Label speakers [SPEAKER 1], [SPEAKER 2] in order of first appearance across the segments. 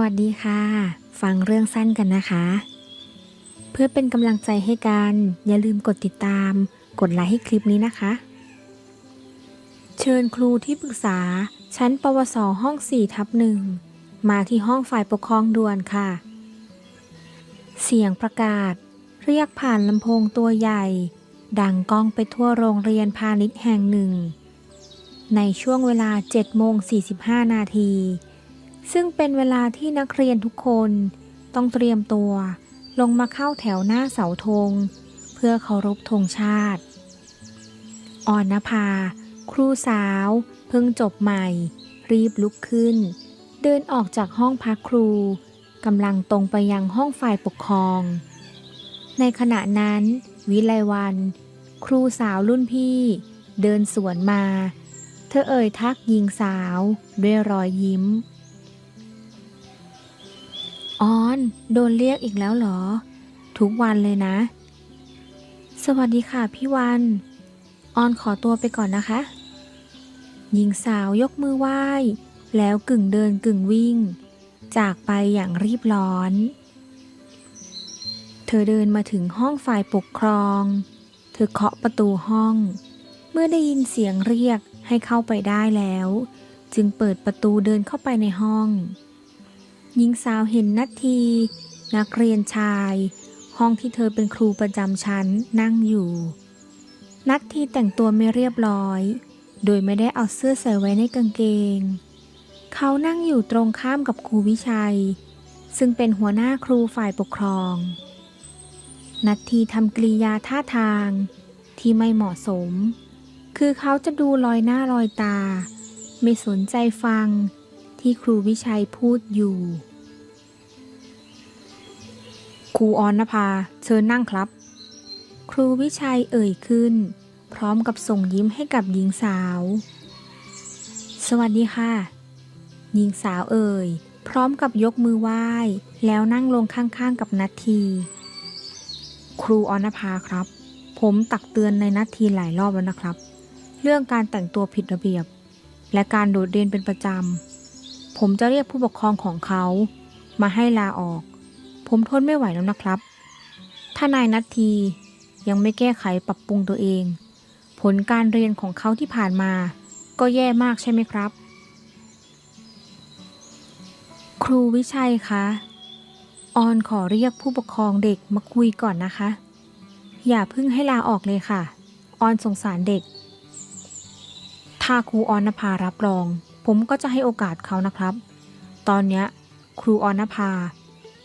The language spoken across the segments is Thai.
[SPEAKER 1] วัสดีค่ะ ฟังเรื่องสั้นกันนะคะ เพื่อเป็นกำลังใจให้กัน อย่าลืมกดติดตาม กดไลค์ให้คลิปนี้นะคะ เชิญครูที่ปรึกษา ชั้นปวสห้อง4ทับหนึ่งมาที่ห้องฝ่ายปกครองด่วนค่ะ เสียงประกาศ เรียกผ่านลำโพงตัวใหญ่ ดังก้องไปทั่วโรงเรียนพาณิชย์แห่งหนึ่ง ในช่วงเวลา7โมง45นาที ซึ่งเป็นเวลาที่นักเรียนทุกคนต้องเตรียมตัว ลงมาเข้าแถวหน้าเสาธง เพื่อเคารพธงชาติออนนภา ครูสาว เพิ่งจบใหม่ รีบลุกขึ้น เดินออกจากห้องพักครูกำลังตรงไปยังห้องฝ่ายปกครอง ในขณะนั้น วิไลวัน ครูสาวรุ่นพี่ เดินสวนมา เธอเอ่ยทักหญิงสาว ด้วยรอยยิ้ม ออนโดนเรียกอีกแล้วเหรอ ทุกวันเลยนะ สวัสดีค่ะพี่วัน ออนขอตัวไปก่อนนะคะ หญิงสาวยกมือไหว้ แล้วกึ่งเดินกึ่งวิ่ง จากไปอย่างรีบร้อน เธอเดินมาถึงห้องฝ่ายปกครอง เธอเคาะประตูห้อง เมื่อได้ยินเสียงเรียกให้เข้าไปได้แล้ว จึงเปิดประตูเดินเข้าไปในห้อง หญิงสาวเห็นนัทที นักเรียนชาย ห้องที่เธอเป็นครูประจำชั้นนั่งอยู่ นัททีแต่งตัวไม่เรียบร้อย โดยไม่ได้เอาเสื้อใส่ไว้ในกางเกง เขานั่งอยู่ตรงข้ามกับครูวิชัย ซึ่งเป็นหัวหน้าครูฝ่ายปกครอง นัททีทำกริยาท่าทางที่ไม่เหมาะสม คือเขาจะดูลอยหน้าลอยตา ไม่สนใจฟัง ที่ครูวิชัยพูดอยู่ ครูออนนภาเชิญนั่งครับ ครูวิชัยเอ่ยขึ้น พร้อมกับส่งยิ้มให้กับหญิงสาว สวัสดีค่ะ หญิงสาวเอ่ย พร้อมกับยกมือไหว้ แล้วนั่งลงข้างๆกับนัทที ครูออนภาครับ ผมตักเตือนในนัททีหลายรอบแล้วนะครับ เรื่องการแต่งตัวผิดระเบียบและการโดดเรียนเป็นประจำ ผมจะเรียกผู้ปกครองของเขา มาให้ลาออก ผมทนไม่ไหวแล้วนะครับ ถ้านายนัททียังไม่แก้ไขปรับปรุงตัวเอง ผลการเรียนของเขาที่ผ่านมา ก็แย่มากใช่ไหมครับ ครูวิชัยคะออนขอเรียกผู้ปกครองเด็กมาคุยก่อนนะคะ อย่าเพิ่งให้ลาออกเลยค่ะ ออนสงสารเด็ก ถ้าครูออนนภารับรอง ผมก็จะให้โอกาสเขานะครับ ตอนเนี้ยครูออนภา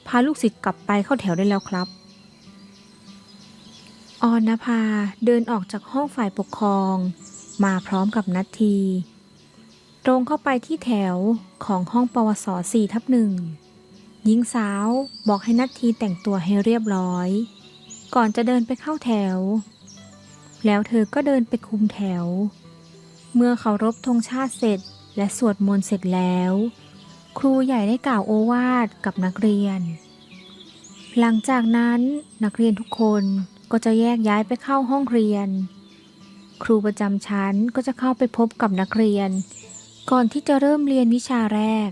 [SPEAKER 1] พาลูกศิษย์กลับไปเข้าแถวได้แล้วครับ ออนนภาเดินออกจากห้องฝ่ายปกครอง มาพร้อมกับนัทที ตรงเข้าไปที่แถวของห้องปวส4ทับหนึ่งหญิงสาวบอกให้นัททีแต่งตัวให้เรียบร้อย ก่อนจะเดินไปเข้าแถว แล้วเธอก็เดินไปคุมแถว เมื่อเคารพธงชาติเสร็จ และสวดมนต์เสร็จแล้ว ครูใหญ่ได้กล่าวโอวาทกับนักเรียน หลังจากนั้นนักเรียนทุกคนก็จะแยกย้ายไปเข้าห้องเรียน ครูประจำชั้นก็จะเข้าไปพบกับนักเรียน ก่อนที่จะเริ่มเรียนวิชาแรก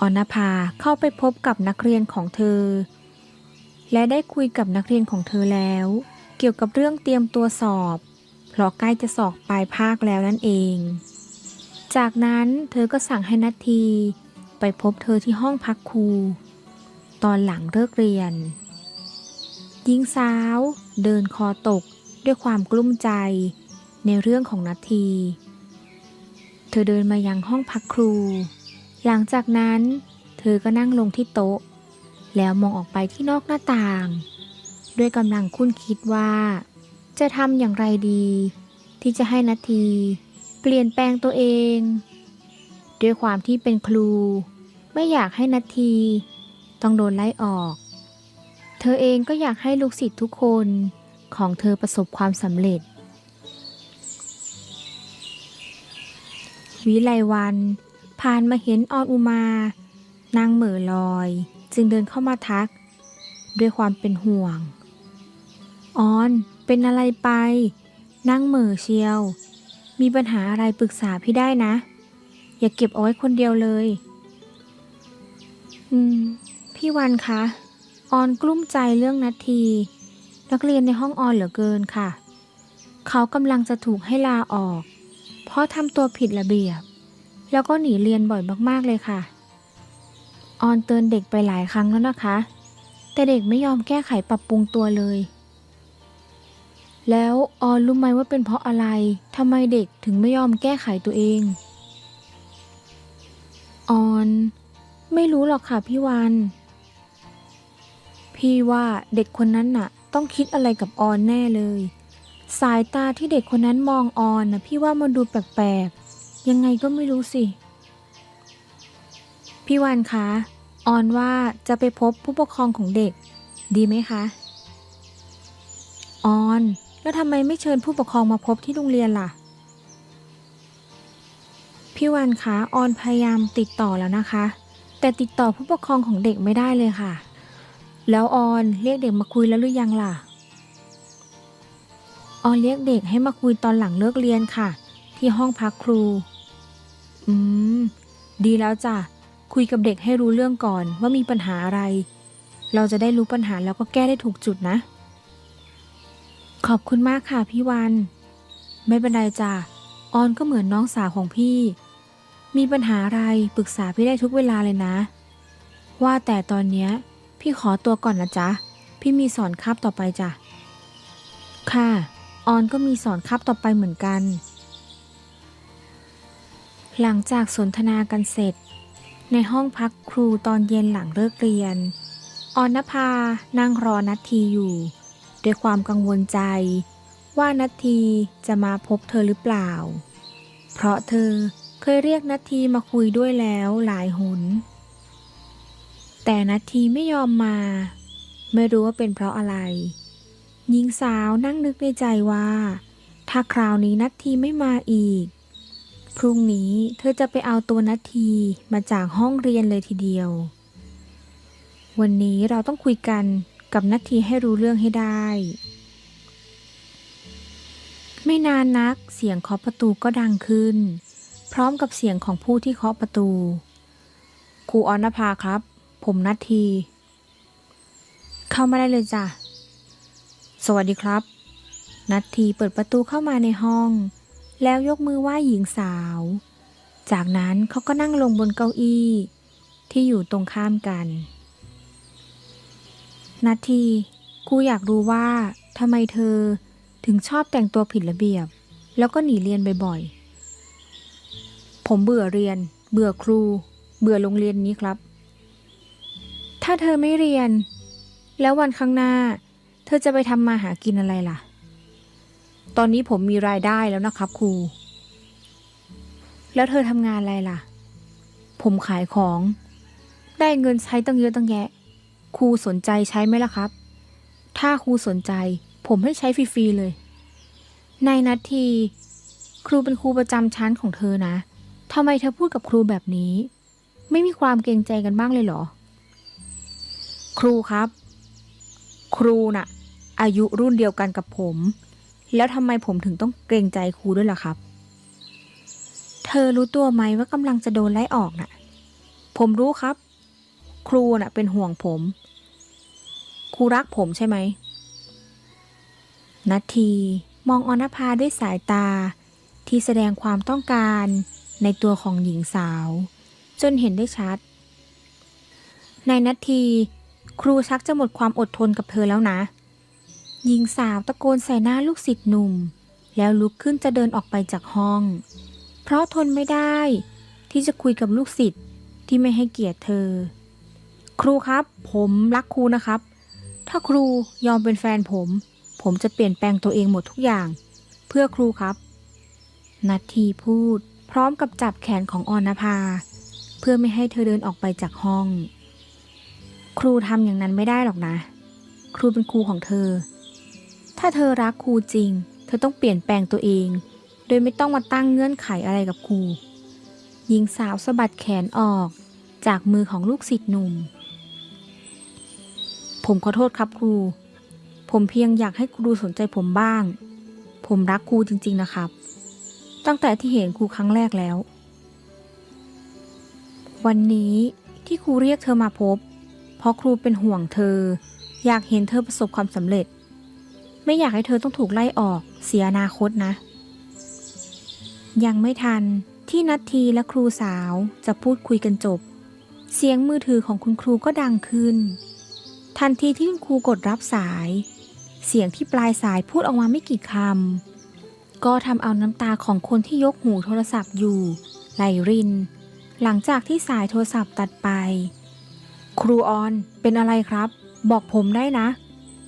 [SPEAKER 1] ออนภาเข้าไปพบกับนักเรียนของเธอ และได้คุยกับนักเรียนของเธอแล้ว เกี่ยวกับเรื่องเตรียมตัวสอบ เพราะใกล้จะสอบปลายภาคแล้วนั่นเอง จากนั้นเธอก็สั่งให้นัทที ไปพบเธอที่ห้องพักครู ตอนหลังเลิกเรียนหญิงสาวเดินคอตกด้วยความกลุ้มใจในเรื่องของนัทที เธอเดินมายังห้องพักครู หลังจากนั้น เธอก็นั่งลงที่โต๊ะ แล้วมองออกไปที่นอกหน้าต่าง ด้วยกำลังคุ้นคิดว่า จะทำอย่างไรดี ที่จะให้นาที เปลี่ยนแปลงตัวเอง ด้วยความที่เป็นครู ไม่อยากให้นาที ต้องโดนไล่ออก เธอเองก็อยากให้ลูกศิษย์ทุกคนของเธอประสบความสำเร็จ วิไลวัน ผ่านมาเห็นออนอุมา นางเหม่อลอย จึงเดินเข้ามาทัก ด้วยความเป็นห่วง ออนเป็นอะไรไป นั่งเหม่อเชียว มีปัญหาอะไรปรึกษาพี่ได้นะ อย่าเก็บเอาไว้คนเดียวเลย อืม พี่วันคะ ออนกลุ้มใจเรื่องนาที นักเรียนในห้องออนเหลือเกินค่ะ เขากำลังจะถูกให้ลาออก เพราะทำตัวผิดระเบียบ แล้วก็หนีเรียนบ่อยมากๆเลยค่ะ ออนเตือนเด็กไปหลายครั้งแล้วนะคะ แต่เด็กไม่ยอมแก้ไขปรับปรุงตัวเลย แล้วออนรู้ไหมว่าเป็นเพราะอะไรทำไมเด็กถึงไม่ยอมแก้ไขตัวเอง ออน ไม่รู้หรอกค่ะพี่วัน พี่ว่าเด็กคนนั้นน่ะ ต้องคิดอะไรกับออนแน่เลย สายตาที่เด็กคนนั้นมองออนน่ะพี่ว่ามันดูแปลกๆ ยังไงก็ไม่รู้สิ พี่วันคะ ออนว่าจะไปพบผู้ปกครองของเด็ก ดีไหมคะ ออน แล้วทำไมไม่เชิญผู้ปกครองมาพบที่โรงเรียนล่ะ พี่วันคะออนพยายามติดต่อแล้วนะคะ แต่ติดต่อผู้ปกครองของเด็กไม่ได้เลยค่ะ แล้วออนเรียกเด็กมาคุยแล้วหรือยังล่ะ ออนเรียกเด็กให้มาคุยตอนหลังเลิกเรียนค่ะ ที่ห้องพักครู อืม ดีแล้วจ้ะ คุยกับเด็กให้รู้เรื่องก่อนว่ามีปัญหาอะไร เราจะได้รู้ปัญหาแล้วก็แก้ได้ถูกจุดนะ ขอบคุณมากค่ะพี่วัน ไม่เป็นไรจ้ะออนก็เหมือนน้องสาวของพี่ มีปัญหาอะไรปรึกษาพี่ได้ทุกเวลาเลยนะ ว่าแต่ตอนเนี้ย พี่ขอตัวก่อนนะจ๊ะ พี่มีสอนคาบต่อไปจ้ะ ค่ะ ออนก็มีสอนคาบต่อไปเหมือนกัน หลังจากสนทนากันเสร็จ ในห้องพักครูตอนเย็นหลังเลิกเรียน ออนนภานั่งรอนัททีอยู่ ด้วยความกังวลใจ ว่านัททีจะมาพบเธอหรือเปล่า เพราะเธอเคยเรียกนัททีมาคุยด้วยแล้วหลายหน แต่นัททีไม่ยอมมา ไม่รู้ว่าเป็นเพราะอะไร หญิงสาวนั่งนึกในใจว่า ถ้าคราวนี้นัททีไม่มาอีก พรุ่งนี้เธอจะไปเอาตัวนัททีมาจากห้องเรียนเลยทีเดียว วันนี้เราต้องคุยกัน กับนัททีให้รู้เรื่องให้ได้ ไม่นานนักเสียงเคาะประตูก็ดังขึ้น พร้อมกับเสียงของผู้ที่เคาะประตู ครูออนภาครับ ผมนัทที เข้ามาได้เลยจ้ะ สวัสดีครับ นัททีเปิดประตูเข้ามาในห้อง แล้วยกมือไหว้หญิงสาว จากนั้นเขาก็นั่งลงบนเก้าอี้ ที่อยู่ตรงข้ามกัน นาทีครูอยากรู้ว่าทำไมเธอถึงชอบแต่งตัวผิดระเบียบ แล้วก็หนีเรียนบ่อยๆ ผมเบื่อเรียน เบื่อครู เบื่อโรงเรียนนี้ครับ ถ้าเธอไม่เรียน แล้ววันข้างหน้า เธอจะไปทำมาหากินอะไรล่ะ ตอนนี้ผมมีรายได้แล้วนะครับครู แล้วเธอทำงานอะไรล่ะ ผมขายของ ได้เงินใช้ตั้งเยอะตั้งแยะ ครูสนใจใช้ไหมล่ะครับ ถ้าครูสนใจ ผมให้ใช้ฟรีๆเลย ในนาที ครูเป็นครูประจำชั้นของเธอนะทำไมเธอพูดกับครูแบบนี้ ไม่มีความเกรงใจกันบ้างเลยเหรอ ครูครับ ครูน่ะ อายุรุ่นเดียวกันกับผม แล้วทำไมผมถึงต้องเกรงใจครูด้วยล่ะครับ เธอรู้ตัวไหมว่ากำลังจะโดนไล่ออกน่ะ ผมรู้ครับ ครูน่ะเป็นห่วงผม ครูรักผมใช่ไหมนาทีมองอนภาด้วยสายตา ที่แสดงความต้องการในตัวของหญิงสาว จนเห็นได้ชัด ในนาทีครูชักจะหมดความอดทนกับเธอแล้วนะ หญิงสาวตะโกนใส่หน้าลูกศิษย์หนุ่ม แล้วลุกขึ้นจะเดินออกไปจากห้อง เพราะทนไม่ได้ ที่จะคุยกับลูกศิษย์ที่ไม่ให้เกียรติเธอ ครูครับ ผมรักครูนะครับ ถ้าครูยอมเป็นแฟนผม ผมจะเปลี่ยนแปลงตัวเองหมดทุกอย่าง เพื่อครูครับ นัททีพูด พร้อมกับจับแขนของออนภา เพื่อไม่ให้เธอเดินออกไปจากห้อง ครูทำอย่างนั้นไม่ได้หรอกนะ ครูเป็นครูของเธอ ถ้าเธอรักครูจริง เธอต้องเปลี่ยนแปลงตัวเอง โดยไม่ต้องมาตั้งเงื่อนไขอะไรกับครูหญิงสาวสะบัดแขนออกจากมือของลูกศิษย์หนุ่ม ผมขอโทษครับครู ผมเพียงอยากให้ครูสนใจผมบ้าง ผมรักครูจริง ๆนะครับ ตั้งแต่ที่เห็นครูครั้งแรกแล้ว วันนี้ที่ครูเรียกเธอมาพบ เพราะครูเป็นห่วงเธอ อยากเห็นเธอประสบความสำเร็จ ไม่อยากให้เธอต้องถูกไล่ออกเสียอนาคตนะ ยังไม่ทันที่นัททีและครูสาวจะพูดคุยกันจบ เสียงมือถือของคุณครูก็ดังขึ้น ทันทีที่คุณครูกดรับสาย เสียงที่ปลายสายพูดออกมาไม่กี่คำ ก็ทำเอาน้ำตาของคนที่ยกหูโทรศัพท์อยู่ ไหลริน หลังจากที่สายโทรศัพท์ตัดไป ครูออนเป็นอะไรครับ บอกผมได้นะ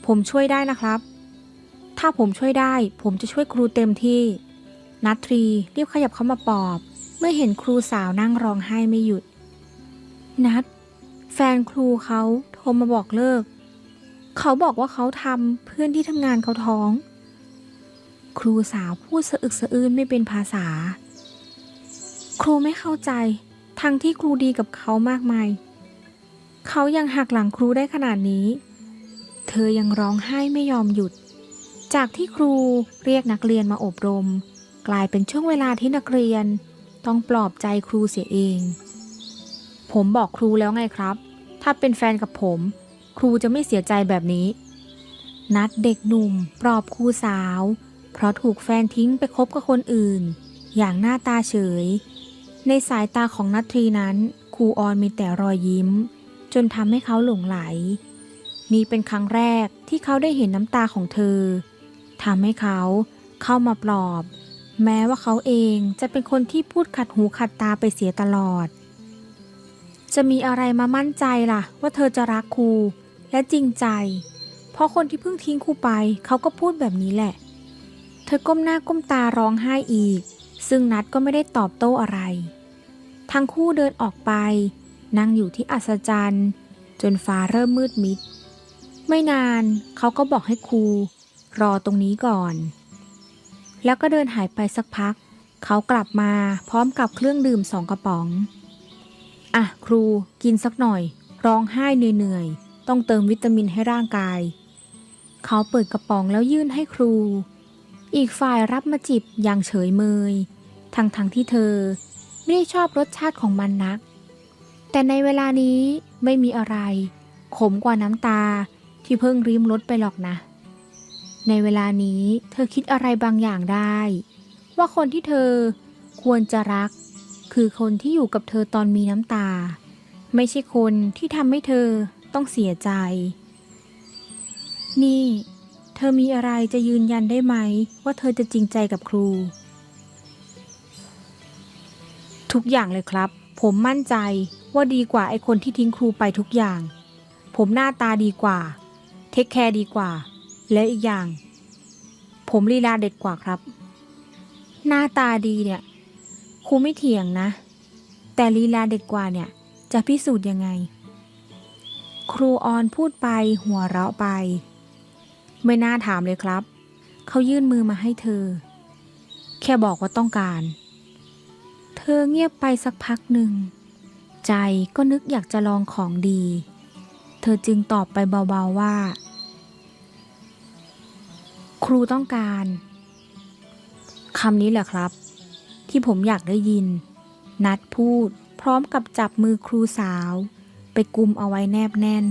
[SPEAKER 1] ผมช่วยได้นะครับ ถ้าผมช่วยได้ ผมจะช่วยครูเต็มที่ นัททรีรีบขยับเข้ามาปลอบ เมื่อเห็นครูสาวนั่งร้องไห้ไม่หยุด นัทแฟนครูเขา รมาบอกเลิก เขาบอกว่าเขาทำเพื่อนที่ทำงานเขาท้อง ครูสาวพูดสะอึกสะอื้นไม่เป็นภาษา ครูไม่เข้าใจ ทั้งที่ครูดีกับเขามากมาย เขายังหักหลังครูได้ขนาดนี้ เธอยังร้องไห้ไม่ยอมหยุด จากที่ครูเรียกนักเรียนมาอบรม กลายเป็นช่วงเวลาที่นักเรียน ต้องปลอบใจครูเสียเอง ผมบอกครูแล้วไงครับ ถ้าเป็นแฟนกับผม ครูจะไม่เสียใจแบบนี้ นัดเด็กหนุ่ม ปลอบครูสาว เพราะถูกแฟนทิ้งไปคบกับคนอื่น อย่างหน้าตาเฉย ในสายตาของนัททรีนั้นครูออนมีแต่รอยยิ้ม จนทำให้เขาหลงไหล นี่เป็นครั้งแรกที่เขาได้เห็นน้ำตาของเธอทำให้เขาเข้ามาปลอบ แม้ว่าเขาเองจะเป็นคนที่พูดขัดหูขัดตาไปเสียตลอด จะมีอะไรมามั่นใจล่ะ ว่าเธอจะรักครูและจริงใจ เพราะคนที่เพิ่งทิ้งครูไปเขาก็พูดแบบนี้แหละ เธอก้มหน้าก้มตาร้องไห้อีก ซึ่งนัดก็ไม่ได้ตอบโต้อะไร ทั้งคู่เดินออกไป นั่งอยู่ที่อัศจรรย์ จนฟ้าเริ่มมืดมิด ไม่นานเขาก็บอกให้ครู รอตรงนี้ก่อน แล้วก็เดินหายไปสักพัก เขากลับมาพร้อมกับเครื่องดื่มสองกระป๋อง อะครูกินสักหน่อย ร้องไห้เหนื่อยๆ ต้องเติมวิตามินให้ร่างกาย เขาเปิดกระป๋องแล้วยื่นให้ครู อีกฝ่ายรับมาจิบอย่างเฉยเมย ทั้งๆทที่เธอไม่ได้ชอบรสชาติของมันนัก แต่ในเวลานี้ไม่มีอะไร ขมกว่าน้ำตาที่เพิ่งริมรสไปหรอกนะ ในเวลานี้เธอคิดอะไรบางอย่างได้ ว่าคนที่เธอควรจะรัก คือคนที่อยู่กับเธอตอนมีน้ำตา ไม่ใช่คนที่ทำให้เธอต้องเสียใจ นี่ เธอมีอะไรจะยืนยันได้ไหม ว่าเธอจะจริงใจกับครู ทุกอย่างเลยครับ ผมมั่นใจว่าดีกว่าไอ้คนที่ทิ้งครูไปทุกอย่าง ผมหน้าตาดีกว่า เทคแคร์ดีกว่า แล้วอีกอย่าง ผมลีลาเด็ดกว่าครับ หน้าตาดีเนี่ย ครูไม่เถียงนะ แต่ลีลาเด็ดกว่าเนี่ยจะพิสูจน์ยังไง ครูออนพูดไปหัวเราะไป ไม่น่าถามเลยครับ เขายื่นมือมาให้เธอ แค่บอกว่าต้องการ เธอเงียบไปสักพักหนึ่ง ใจก็นึกอยากจะลองของดี เธอจึงตอบไปเบาๆว่า ครูต้องการคำนี้แหละครับ ที่ผมอยากได้ยิน นัดพูด พร้อมกับจับมือครูสาว ไปกุมเอาไว้แนบแน่น